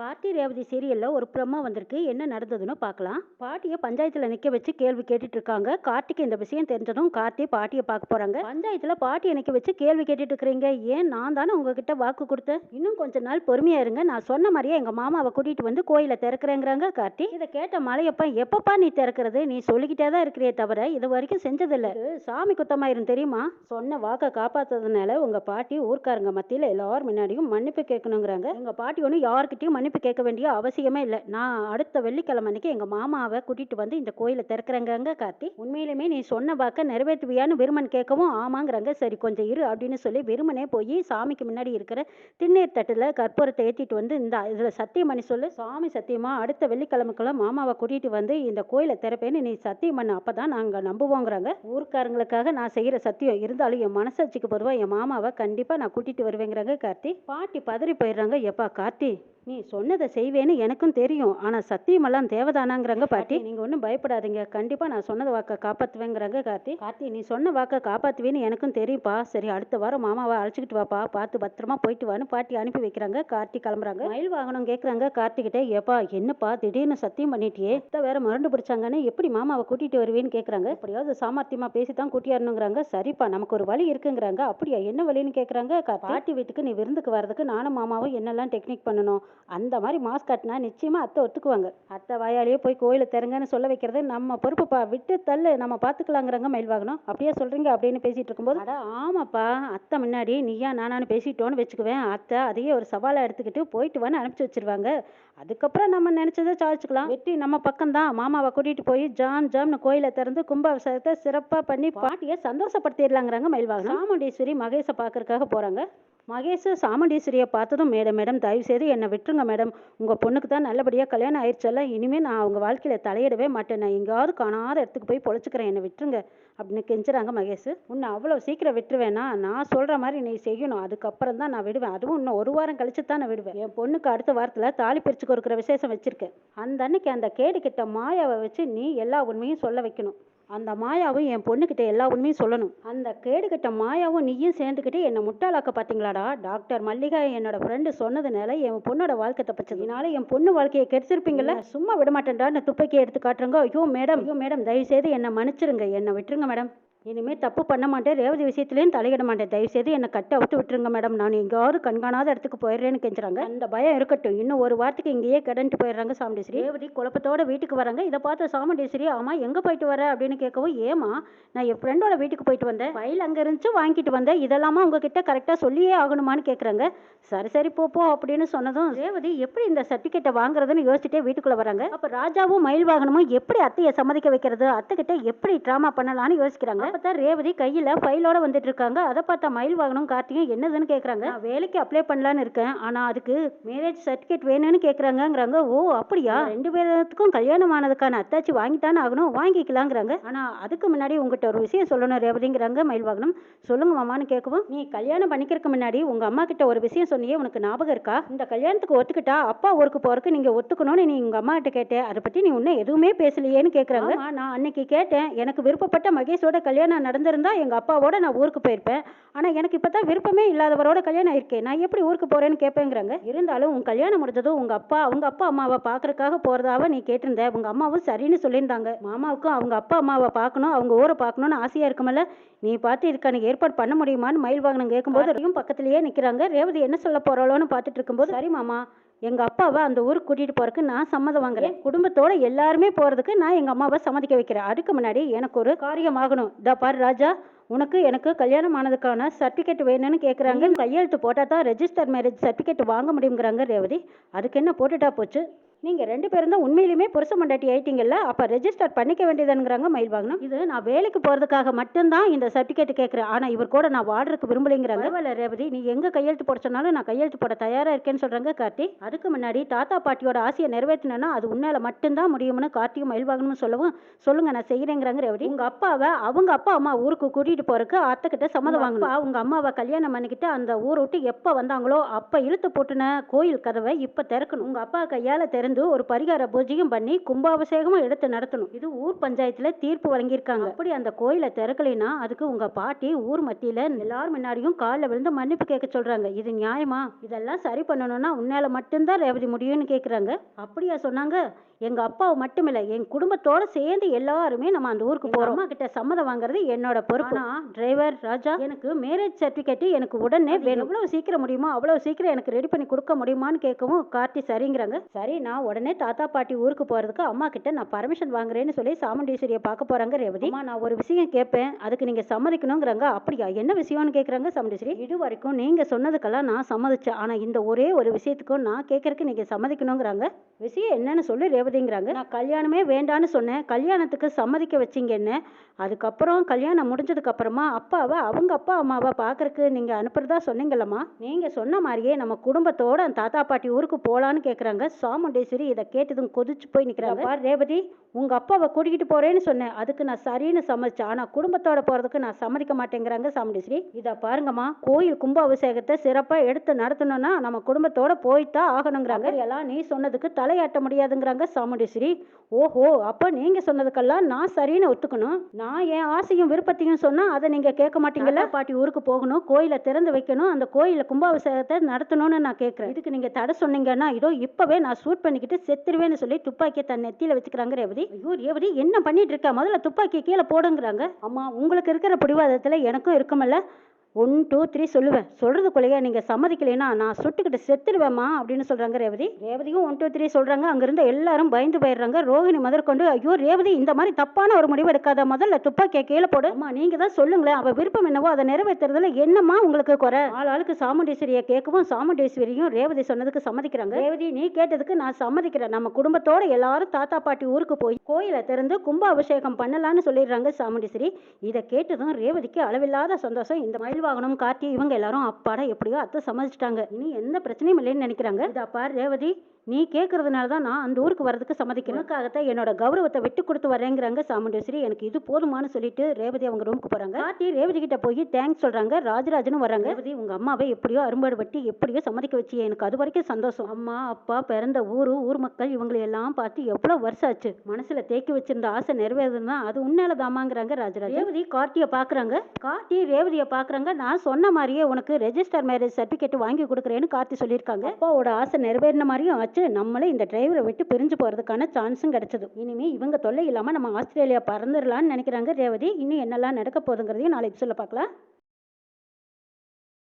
கார்த்தி ரேவதி சீரியலில் ஒரு ப்ரமோ வந்திருக்கு. என்ன நடந்ததுன்னு பார்க்கலாம். பாட்டியை பஞ்சாயத்தில் நிற்க வச்சு கேள்வி கேட்டுட்டு இருக்காங்க. கார்த்திக்கு இந்த விஷயம் தெரிஞ்சதும் கார்த்தி பாட்டியை பார்க்க போகிறாங்க பஞ்சாயத்தில் பாட்டியை நிற்க வச்சு கேள்வி கேட்டுட்டு இருக்கிறீங்க. ஏன் நான் தானே உங்ககிட்ட வாக்கு கொடுத்தேன்? இன்னும் கொஞ்ச நாள் பொறுமையாக இருங்க. நான் சொன்ன மாதிரியே எங்கள் மாமாவை கூட்டிகிட்டு வந்து கோயிலை திறக்கிறேங்கிறாங்க கார்த்தி. இதை கேட்ட மலையப்பா எப்பப்பா நீ திறக்கிறது? நீ சொல்லிக்கிட்டே தான் இருக்கிறியே தவிர இது வரைக்கும் செஞ்சதில்லை. சாமி குத்தமாயிரும் தெரியுமா? சொன்ன வாக்கை காப்பாற்றுறதுனால உங்கள் பாட்டி ஊர்க்காரங்க மத்தியில் எல்லாரும் முன்னாடியும் மன்னிப்பு கேட்கணுங்கிறாங்க. எங்கள் பாட்டி ஒன்று யார்கிட்டையும் மன்னிப்பு கேட்க வேண்டிய அவசியமே இல்லை. நான் அடுத்த வெள்ளிக்கிழமை அன்னைக்கு எங்க மாமாவை கூட்டிட்டு வந்து இந்த கோயிலை திறக்கிறேங்க கார்த்தி. உண்மையிலுமே நீ சொன்ன வாக்க நிறைவேற்றுவியான்னு விருமன் கேட்கவும் ஆமாங்கிறாங்க. சரி கொஞ்சம் இரு அப்படின்னு சொல்லி விருமனே போய் சாமிக்கு முன்னாடி இருக்கிற திண்ணீர் தட்டுல கற்பூரத்தை ஏத்திட்டு வந்து இந்த இதுல சத்தியம் பண்ணி சொல்லு. சாமி சத்தியமா அடுத்த வெள்ளிக்கிழமைக்குள்ள மாமாவை கூட்டிட்டு வந்து இந்த கோயிலை திறப்பேன்னு நீ சத்தியம் பண்ண அப்பதான் நாங்க நம்புவோங்கிறாங்க. ஊருக்காரங்களுக்காக நான் செய்யற சத்தியம் இருந்தாலும் என் மனசாட்சிக்கு பொதுவாக என் மாமாவை கண்டிப்பா நான் கூட்டிட்டு வருவேங்கிறாங்க கார்த்தி. பாட்டி பதறி போயிடுறாங்க. எப்பா கார்த்தி நீ சொன்னதை செய்வேன்னு எனக்கும் தெரியும். ஆனா சத்தியமெல்லாம் தேவதானாங்கிறாங்க பாட்டி. நீங்க ஒன்றும் பயப்படாதீங்க. கண்டிப்பா நான் சொன்னத வாக்கை காப்பாத்துவேங்கிறாங்க கார்த்தி. கார்த்தி நீ சொன்ன வாக்கை காப்பாத்துவேன்னு எனக்கும் தெரியும்ப்பா. சரி அடுத்த வாரம் மாமாவை அழைச்சிக்கிட்டு வாப்பா. பார்த்து பத்திரமா போயிட்டு வான்னு பாட்டி அனுப்பி வைக்கிறாங்க. கார்த்தி கிளம்புறாங்க. மயில் வாகனம் கேட்குறாங்க கார்த்திகிட்ட ஏப்பா என்னப்பா திடீர்னு சத்தியம் பண்ணிட்டியே? அத்தை வேற மறந்து பிடிச்சாங்கன்னு எப்படி மாமாவை கூட்டிட்டு வருவேன்னு கேட்குறாங்க எப்படியாவது சாமர்த்தியமா பேசி தான் கூட்டியாரணுங்கிறாங்க. சரிப்பா நமக்கு ஒரு வழி இருக்குங்கிறாங்க. அப்படியா என்ன வழின்னு கேட்குறாங்க பாட்டி வீட்டுக்கு நீ விருந்துக்கு வர்றதுக்கு நானும் மாமாவும் என்னெல்லாம் டெக்னிக் பண்ணணும்? அந்த மாதிரி மாஸ்க் கட்டினா நிச்சயமாக அத்தை ஒத்துக்குவாங்க. அத்தை வாயாலேயே போய் கோயிலை திறங்கன்னு சொல்ல வைக்கிறது நம்ம பொறுப்புப்பா விட்டு தள்ளு நம்ம பார்த்துக்கலாங்கிறாங்க மயில் வாகனம் அப்படியே சொல்றீங்க அப்படின்னு பேசிட்டு இருக்கும்போது அட ஆமாப்பா அத்தை முன்னாடி நீயா நானான்னு பேசிட்டோன்னு வச்சுக்குவேன். அத்தை அதையே ஒரு சவாலை எடுத்துக்கிட்டு போயிட்டு வான்னு அனுப்பிச்சு வச்சிருவாங்க. அதுக்கப்புறம் நம்ம நினச்சதை சாதிச்சுக்கலாம். வெற்றி நம்ம பக்கம்தான். மாமாவை கூட்டிட்டு போய் ஜாம் ஜாம்னு கோயிலை திறந்து கும்பாபிஷேகத்தை சிறப்பாக பண்ணி பாட்டியை சந்தோஷப்படுத்திடலாங்கிறாங்க மயில் வாகனம் சாமுண்டீஸ்வரி மகேஷை பார்க்கறதுக்காக போறாங்க. மகேஷ் சாமுண்டீஸ்வரியை பார்த்ததும் மேடம் மேடம் தயவு செய்து என்னை விட்டுருங்க மேடம். உங்கள் பொண்ணுக்கு தான் நல்லபடியாக கல்யாணம் ஆயிடுச்சல்ல இனிமேல் நான் அவங்க வாழ்க்கையில் தலையிடவே மாட்டேன். நான் எங்கேயாவது காணாத இடத்துக்கு போய் பொழைச்சிக்கிறேன். என்னை விட்டுருங்க அப்படின்னு கெஞ்சுறாங்க மகேஷ். உன்னை அவ்வளோ சீக்கிரம் விட்டுருவேனா? நான் சொல்கிற மாதிரி நீ செய்யணும். அதுக்கப்புறம் தான் நான் விடுவேன். அதுவும் இன்னும் ஒரு வாரம் கழிச்சு தான் நான் விடுவேன். என் பொண்ணுக்கு அடுத்த வாரத்தில் தாலி பிரிச்சு கொடுக்குற விசேஷம் வச்சுருக்கேன். அந்த அன்னைக்கு அந்த கேடு கிட்ட மாயாவை வச்சு நீ எல்லா உண்மையும் சொல்ல வைக்கணும். அந்த மாயாவும் என் பொண்ணுக்கிட்ட எல்லா உண்மையும் சொல்லணும். அந்த கேடுகட்ட மாயாவும் நீயும் சேர்ந்துக்கிட்டு என்னை முட்டாளாக்க பார்த்தீங்களாடா? டாக்டர் மல்லிகா என்னோட ஃப்ரெண்டு சொன்னதுனால என் பொண்ணோட வாழ்க்கை தப்பிச்சதுனால என் பொண்ணு வாழ்க்கையை கெடுத்திருப்பீங்கள சும்மா விட மாட்டேன்டா துப்பக்கி துப்பாக்கி எடுத்து காட்டுறங்க. ஐயோ மேடம். ஐயோ மேடம் தயவு செய்து என்னை மன்னிச்சிருங்க. என்னை விட்டுருங்க மேடம். இனிமே தப்பு பண்ண மாட்டேன். ரேவதி விஷயத்துலையும் தலையிட மாட்டேன். தயவு செய்து என்னை கட்ட அவுத்து விட்டுருங்க மேடம். நான் எங்கேயாவது கண்காணாத இடத்துக்கு போயிடுறேன்னு கெஞ்சுறாங்க. அந்த பயம் இருக்கட்டும். இன்னும் ஒரு வாரத்துக்கு இங்கேயே கிடந்துட்டு போயிடுறாங்க சாமுண்டேஸ்வரி. ரேவதி குழப்பத்தோட வீட்டுக்கு வராங்க. இதை பார்த்த சாமுண்டேஸ்வரி ஆமா எங்கே போயிட்டு வர? அப்படின்னு கேட்கவும் ஏமா நான் என் ஃப்ரெண்டோட வீட்டுக்கு போயிட்டு வந்தேன். ஃபைல் அங்கே இருந்துச்சு வாங்கிட்டு வந்தேன். இதெல்லாமா உங்ககிட்ட கரெக்டாக சொல்லியே ஆகணுமான்னு கேட்குறாங்க. சரி சரி போப்போ அப்படின்னு சொன்னதும் ரேவதி எப்படி இந்த சர்டிஃபிகேட்டை வாங்குறதுன்னு யோசிச்சுட்டே வீட்டுக்குள்ள வராங்க. அப்போ ராஜாவும் மயில் வாகனமும் எப்படி அத்தையை சம்மதிக்க வைக்கிறது? அத்தை கிட்ட எப்படி ட்ராமா பண்ணலான்னு யோசிக்கிறாங்க. பார்த்தா ரேவதி கையில ஃபைலோட வந்துட்டு இருக்காங்க அதை பார்த்தா மயில் வாகனம் கார்த்திகை என்னதுன்னு கேட்குறாங்க நான் வேலைக்கு அப்ளை பண்ணலான்னு இருக்கேன். ஆனா அதுக்கு மேரேஜ் சர்டிஃபிகேட் வேணும்னு கேட்குறாங்கங்கிறாங்க ஓ அப்படியா? ரெண்டு பேருக்கும் கல்யாணம் ஆனதுக்கான அத்தாச்சி வாங்கித்தானே ஆகணும். வாங்கிக்கலாங்கிறாங்க. ஆனா அதுக்கு முன்னாடி உங்ககிட்ட ஒரு விஷயம் சொல்லணும் ரேவதிங்கிறாங்க மயில் வாகனம். சொல்லுங்க மாமான்னு கேட்கவும் நீ கல்யாணம் பண்ணிக்கிறதுக்கு முன்னாடி உங்க அம்மா கிட்ட ஒரு விஷயம் சொன்னியே உனக்கு ஞாபகம் இருக்கா? இந்த கல்யாணத்துக்கு ஒத்துக்கிட்டா அப்பா ஊருக்கு போறதுக்கு நீங்க ஒத்துக்கணும்னு நீ உங்க அம்மா கிட்ட கேட்ட அதை பத்தி நீ இன்னும் எதுவுமே பேசலையேன்னு கேட்கறாங்க நான் அன்னைக்கு கேட்டேன். எனக்கு விருப்பப்பட்ட மகேஷோட கல்யாணம் நடந்திருந்தா எங்கள் அப்பாவோட நான் ஊருக்கு போயிருப்பேன். ஆனால் எனக்கு இப்போ தான் விருப்பமே இல்லாதவரோட கல்யாணம் ஆயிருக்கேன் நான் எப்படி ஊருக்கு போகிறேன்னு கேட்பேங்கிறாங்க இருந்தாலும் உன் கல்யாணம் முடிஞ்சதும் உங்கள் அப்பா அவங்க அப்பா அம்மாவை பார்க்குறக்காக போகிறதாவ நீ கேட்டிருந்த. உங்கள் அம்மாவும் சரின்னு சொல்லியிருந்தாங்க. மாமாவுக்கும் அவங்க அப்பா அம்மாவை பார்க்கணும் அவங்க ஊரை பார்க்கணும்னு ஆசையாக இருக்குமல்ல? நீ பார்த்து இதுக்கான ஏற்பாடு பண்ண முடியுமான்னு மயில் வாகனம் கேட்கும்போது அதையும் பக்கத்துலேயே நிற்கிறாங்க ரேவதி என்ன சொல்ல போகிறாளோன்னு பார்த்துட்டு இருக்கும்போது சரி மாமா எங்க அப்பாவை அந்த ஊருக்கு கூட்டிட்டு போறதுக்கு நான் சம்மதம் வாங்குறேன். குடும்பத்தோட எல்லாருமே போறதுக்கு நான் எங்க அம்மாவை சம்மதிக்க வைக்கிறேன். அதுக்கு முன்னாடி எனக்கு ஒரு காரியம் ஆகணும். இதா பாரு ராஜா உனக்கு எனக்கு கல்யாணம் ஆனதுக்கான சர்டிஃபிகேட் வேணும்னு கேட்குறாங்க கையெழுத்து போட்டால் தான் ரெஜிஸ்டர் மேரேஜ் சர்டிஃபிகேட் வாங்க முடியுங்கிறாங்க ரேவதி. அதுக்கு என்ன போட்டுட்டா போச்சு? நீங்கள் ரெண்டு பேரும் தான் உண்மையிலுமே புருஷ மண்டாட்டி ஆயிட்டீங்கல்ல? அப்போ ரெஜிஸ்டர் பண்ணிக்க வேண்டியதுங்கிறாங்க மயில் வாகனம். இது நான் வேலைக்கு போகிறதுக்காக மட்டும்தான் இந்த சர்டிஃபிகேட் கேட்குறேன் ஆனால் இவர் கூட நான் வாடுறதுக்கு விரும்பலைங்கிறாங்க. பரவாயில்ல ரேவதி. நீ எங்கே கையெழுத்து போட சொன்னாலும் நான் கையெழுத்து போட தயாராக இருக்கேன்னு சொல்கிறாங்க கார்த்தி. அதுக்கு முன்னாடி தாத்தா பாட்டியோட ஆசையை நிறைவேற்றினா அது உன்னால மட்டும்தான் முடியும்னு கார்த்தியும் மயில் வாகனமும் சொல்லவும் சொல்லுங்க நான் செய்கிறேங்கிறாங்க ரேவதி. உங்கள் அப்பாவை அவங்க அப்பா அம்மா ஊருக்கு கூட்டிகிட்டு போகிறதுக்கு அத்தை கிட்ட சம்மதம் வாங்கணும். அவங்க அம்மாவை கல்யாணம் பண்ணிக்கிட்டு அந்த ஊரை விட்டு எப்போ வந்தாங்களோ அப்போ இழுத்து போட்டுன கோயில் கதவை இப்போ திறக்கணும். உங்கள் அப்பா கையால் திறந்து இருந்து ஒரு பரிகார பூஜையும் பண்ணி கும்பாபிஷேகமும் எடுத்து நடத்தணும். இது ஊர் பஞ்சாயத்துல தீர்ப்பு வழங்கியிருக்காங்க. அப்படி அந்த கோயிலை திறக்கலைன்னா அதுக்கு உங்க பாட்டி ஊர் மத்தியில எல்லாரும் முன்னாடியும் காலில் விழுந்து மன்னிப்பு கேட்க சொல்றாங்க. இது நியாயமா? இதெல்லாம் சரி பண்ணணும்னா உன்னால மட்டும்தான் ரேவதி முடியும்னு கேக்குறாங்க. அப்படியா சொன்னாங்க? எங்க அப்பாவை மட்டுமில்ல என் குடும்பத்தோட சேர்ந்து எல்லாருமே நம்ம அந்த ஊருக்கு போறோம். அம்மா கிட்ட சம்மதம் வாங்குறது என்னோட பொறுப்பு. டிரைவர் ராஜா எனக்கு மேரேஜ் சர்டிபிகேட் எனக்கு உடனே வேணும். எவ்வளவு சீக்கிரம் முடியுமோ அவ்வளவு சீக்கிரம் எனக்கு ரெடி பண்ணி கொடுக்க முடியுமான்னு கேட்கவும் கார்த்தி சரிங்கிறாங்க. சரி நான் உடனே தாத்தா பாட்டி ஊருக்கு போறதுக்கு அம்மா கிட்ட நான் பர்மிஷன் வாங்குறேன்னு சொல்லி சாமுண்டீஸ்வரியை பார்க்க போறாங்க ரேவதி. அம்மா நான் ஒரு விஷயம் கேட்பேன். அதுக்கு நீங்க சம்மதிக்கணுங்கிறாங்க. அப்படியா? என்ன விஷயம்னு கேக்குறாங்க சாமுண்டீஸ்வரி. இது வரைக்கும் நீங்க சொன்னதுக்கெல்லாம் நான் சம்மதிச்சேன். ஆனா இந்த ஒரே ஒரு விஷயத்துக்கும் நான் கேட்கறதுக்கு நீங்க சம்மதிக்கணுங்கிறாங்க. விஷயம் என்னன்னு சொல்லி ரேவதிங்கிறாங்க நான் கல்யாணமே வேண்டான்னு சொன்னேன். கல்யாணத்துக்கு சம்மதிக்க வச்சிங்க என்ன? அதுக்கப்புறம் கல்யாணம் முடிஞ்சதுக்கு அப்புறமா அப்பாவை அவங்க அப்பா அம்மாவை பார்க்கறக்கு நீங்க அனுப்புறதா சொன்னீங்களம்மா நீங்க சொன்ன மாதிரியே நம்ம குடும்பத்தோட தாத்தா பாட்டி ஊருக்கு போலான்னு கேட்குறாங்க சாமுண்டேஸ்வரி இதை கேட்டதும் கொதிச்சு போய் நிற்கிறாங்க ரேவதி உங்க அப்பாவை கூட்டிகிட்டு போறேன்னு சொன்னேன். அதுக்கு நான் சரின்னு சம்மதிச்சேன் ஆனா குடும்பத்தோட போறதுக்கு நான் சம்மதிக்க மாட்டேங்கிறாங்க சாமுண்டேஸ்வரி. இதை பாருங்கம்மா கோயில் கும்பாபிஷேகத்தை சிறப்பா எடுத்து நடத்தணும்னா நம்ம குடும்பத்தோட போய்த்தான் ஆகணுங்கிறாங்க. எல்லாம் நீ சொன்னதுக்கு தலையாட்ட முடியாதுங்கிறாங்க சாமுண்டேஸ்வரி. ஓஹோ அப்ப நீங்க சொன்னதுக்கெல்லாம் நான் சரின்னு ஒத்துக்கணும். நான் என் ஆசையும் விருப்பத்தையும் சொன்னா அதை நீங்க கேட்க மாட்டீங்கல்ல? பாட்டி ஊருக்கு போகணும் கோயிலை திறந்து வைக்கணும் அந்த கோயில கும்பாபிஷேகத்தை நடத்தணும்னு நான் கேட்கறேன். இதுக்கு நீங்க தடை சொன்னீங்கன்னா இதோ இப்பவே நான் ஷூட் பண்ணிக்கிட்டு செத்துருவேன்னு சொல்லி துப்பாக்கியை தன் நெத்தியில வச்சுக்கிறாங்க ரேவதி. ஐயோ ரேவதி என்ன பண்ணிட்டு இருக்கா? முதல்ல துப்பாக்கியை கீழே போடுங்கிறாங்க. அம்மா உங்களுக்கு இருக்கிற பிடிவாதத்தில் எனக்கும் இருக்குமல்ல ஒன் டூ த்ரீ சொல்லுவேன். சொல்கிறதுக்குள்ளேயே நீங்கள் சம்மதிக்கலைன்னா நான் சுட்டுக்கிட்டு செத்துடுவேம்மா அப்படின்னு சொல்கிறாங்க ரேவதி. ரேவதியும் ஒன் டூ த்ரீ சொல்கிறாங்க அங்கேருந்து எல்லாரும் பயந்து போயிடுறாங்க. ரோஹிணி முதற்கொண்டு ஐயோ ரேவதி இந்த மாதிரி தப்பான ஒரு முடிவு எடுக்காத. முதல்ல துப்பாக்கியை கீழே போடு. அம்மா நீங்கள் தான் சொல்லுங்களேன். அவள் விருப்பம் என்னவோ அதை நிறைவேற்றுறதுல என்னம்மா உங்களுக்கு குறை? ஆள் ஆளுக்கு சாமுண்டீஸ்வரியை கேட்கவும் சாமுண்டீஸ்வரியும் ரேவதி சொன்னதுக்கு சம்மதிக்கிறாங்க. ரேவதி நீ கேட்டதுக்கு நான் சம்மதிக்கிறேன். நம்ம குடும்பத்தோட எல்லாரும் தாத்தா பாட்டி ஊருக்கு போய் கோயிலை திறந்து கும்ப அபிஷேகம் பண்ணலான்னு சொல்லிடுறாங்க சாமுண்டீஸ்வரி. இதை கேட்டதும் ரேவதிக்கு அளவில்லாத சந்தோஷம். இந்த மயில்வா வாகனம் கார்த்தி இவங்க எல்லாரும் அப்பாடா எப்படியோ அத்தை சமாளிச்சிட்டாங்க. இனி எந்த பிரச்சனையும் இல்லைன்னு நினைக்கிறாங்க. இதா பார் ரேவதி. நீ கேட்கறதுனால தான் நான் அந்த ஊருக்கு வரதுக்கு சம்மதிக்கிறேன் உனக்காகத்தான் என்னோட கௌரவத்தை விட்டு கொடுத்து வரேங்கிறாங்க சாமுண்டேஸ்வரி. எனக்கு இது போதுமான்னு சொல்லிட்டு ரேவதி அவங்க ரூமுக்கு போறாங்க. கார்த்தி ரேவதி கிட்ட போய் தேங்க்ஸ் சொல்றாங்க. ராஜராஜனும் வராங்க ரேவதி உங்க அம்மாவை எப்படியோ அரும்பாடு வெட்டி எப்படியோ சம்மதிக்க வச்சு எனக்கு அது வரைக்கும் சந்தோஷம். அம்மா அப்பா பிறந்த ஊரு ஊர் மக்கள் இவங்களை எல்லாம் பார்த்து எவ்வளவு வருஷம் ஆச்சு மனசுல தேக்கி வச்சிருந்த ஆசை நிறைவேறுதுன்னா அது உன்னால தாமாங்கிறாங்க ராஜராஜன். ரேவதி கார்த்தியை பாக்குறாங்க. கார்த்தி ரேவதியை பாக்குறாங்க. நான் சொன்ன மாதிரியே உனக்கு ரெஜிஸ்டர் மேரேஜ் சர்டிபிகேட் வாங்கி கொடுக்குறேன்னு கார்த்தி சொல்லியிருக்காங்க. அப்பாவோட ஆசை நிறைவேறின மாதிரியும் ஆச்சு. நம்மளே இந்த டிரைவரை விட்டு பிரிஞ்சு போறதுக்கான சான்ஸும் கிடச்சிது. இனிமே இவங்க தொல்லை இல்லாம நம்ம ஆஸ்திரேலியா பறந்துடலாம்னு நினைக்கிறாங்க ரேவதி. இன்னும் என்னெல்லாம் நடக்க போகுதுங்கிறதையும் நாளைக்கு சொல்ல பார்க்கலாம்.